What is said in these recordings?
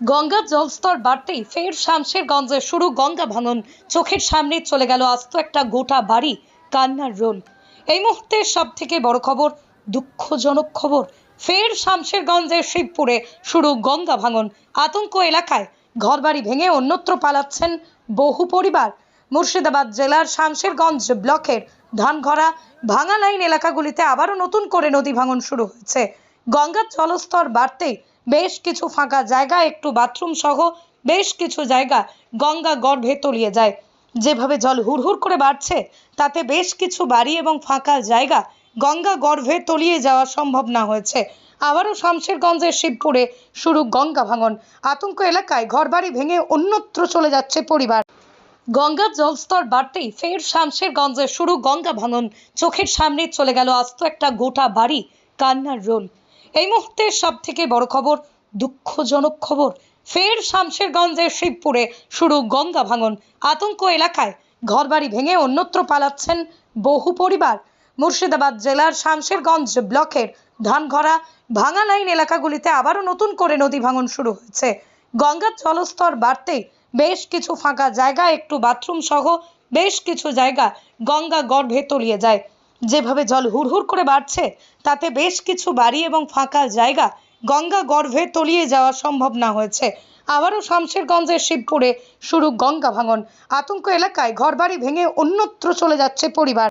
গঙ্গার জলস্তর বাড়তেই ফের শামশেরগঞ্জে শুরু গঙ্গা ভাঙন। চোখের সামনে চলে গেল আস্ত একটা গোটা বাড়ি, কান্নার রোল। এই মুহূর্তে সব থেকে বড় খবর, দুঃখজনক খবর, ফের শামশেরগঞ্জের শিবপুরে শুরু গঙ্গা ভাঙন। আতঙ্ক এলাকায় ঘরবাড়ি ভেঙে অন্যত্র পালাচ্ছেন বহু পরিবার। মুর্শিদাবাদ জেলার শামশেরগঞ্জ ব্লকের ধানঘরা ভাঙা লাইন এলাকাগুলিতে আবারও নতুন করে নদী ভাঙন শুরু হয়েছে। গঙ্গার জলস্তর বাড়তেই বেশ কিছু ফাঁকা জায়গা, একটু বাথরুম সহ বেশ কিছু জায়গা গঙ্গা গর্ভে তলিয়ে যায়। যেভাবে জল হুড়হুড় করে বাড়ছে, তাতে বেশ কিছু বাড়ি এবং ফাঁকা জায়গা গঙ্গা গর্ভে তলিয়ে যাওয়া সম্ভব না হয়েছে। আবারও শামশেরগঞ্জের শিবপুরে শুরু গঙ্গা ভাঙন। আতঙ্ক এলাকায় ঘরবাড়ি ভেঙে অন্যত্র চলে যাচ্ছে পরিবার। গঙ্গার জলস্তর বাড়তেই ফের শামশেরগঞ্জে শুরু গঙ্গা ভাঙন। চোখের সামনে চলে গেল আস্ত একটা গোটা বাড়ি, কান্নার রোল। এই মুহূর্তে সব থেকে বড় খবর, দুঃখজনক খবর, ফের শামশেরগঞ্জের শিবপুরে শুরু গঙ্গা ভাঙন। আতঙ্ক এলাকায় ঘরবাড়ি ভেঙে অন্যত্র পালাচ্ছেন বহু পরিবার। মুর্শিদাবাদ জেলার শামশেরগঞ্জ ব্লকের ধানঘরা ভাঙা লাইন এলাকাগুলিতে আবারও নতুন করে নদী ভাঙন শুরু হয়েছে। গঙ্গার জলস্তর বাড়তেই বেশ কিছু ফাঁকা জায়গা, একটু বাথরুম সহ বেশ কিছু জায়গা গঙ্গা গর্ভে তলিয়ে যায়। যেভাবে জল হুড়হুড় করে বাড়ছে, তাতে বেশ কিছু বাড়ি এবং ফাঁকা জায়গা গঙ্গা গর্ভে তলিয়ে যাওয়া সম্ভব না হয়েছে। আবারও শামশেরগঞ্জের শিবপুরে শুরু গঙ্গা ভাঙন। আতঙ্ক এলাকায় ঘরবাড়ি ভেঙে অন্যত্র চলে যাচ্ছে পরিবার।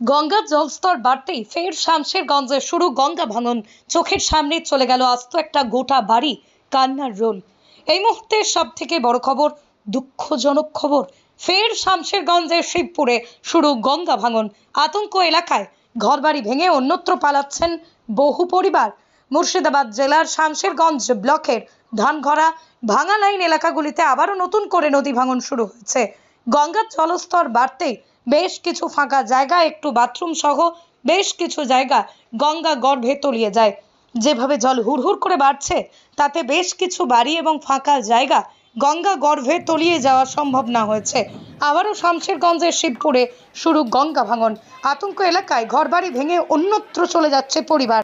গঙ্গার জলস্তর বাড়তেই ফের শামশেরগঞ্জে শুরু গঙ্গা ভাঙন। চোখের সামনে চলে গেল আস্ত একটা গোটা বাড়ি, কান্নার রোল। এই মুহূর্তে সব থেকে বড় খবর, দুঃখজনক খবর ফের শামশেরগঞ্জের শিবপুরে শুরু গঙ্গা ভাঙন। আতঙ্ক এলাকায় ঘরবাড়ি ভেঙে অন্যত্র পালাচ্ছেন বহু পরিবার। মুর্শিদাবাদ জেলার শামশেরগঞ্জ ব্লকের ধানঘরা ভাঙা লাইন এলাকাগুলিতে আবারও নতুন করে নদী ভাঙন শুরু হয়েছে। গঙ্গার জলস্তর বাড়তেই বেশ কিছু ফাঁকা জায়গা, একটু বাথরুম সহ বেশ কিছু জায়গা গঙ্গা গর্ভে তলিয়ে যায়। যেভাবে জল হুড়হুড় করে বাড়ছে, তাতে বেশ কিছু বাড়ি এবং ফাঁকা জায়গা গঙ্গা গর্ভে তলিয়ে যাওয়া সম্ভব না হয়েছে। আবারও শামশেরগঞ্জের শিবপুরে শুরু গঙ্গা ভাঙন। আতঙ্ক এলাকায় ঘরবাড়ি ভেঙে অন্যত্র চলে যাচ্ছে পরিবার।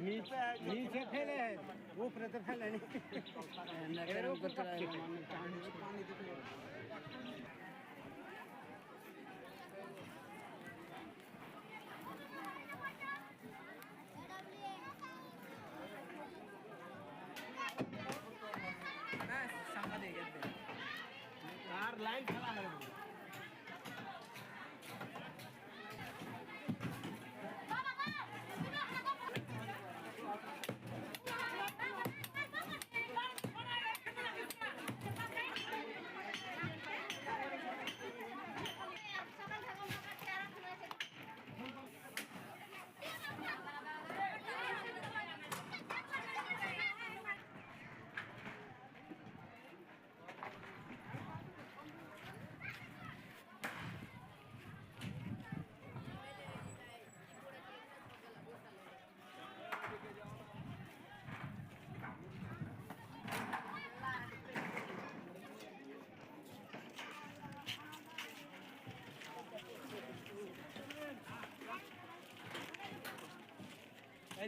नीचे फैले है। वो प्रत फैले नहीं லைன்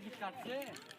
du quartier.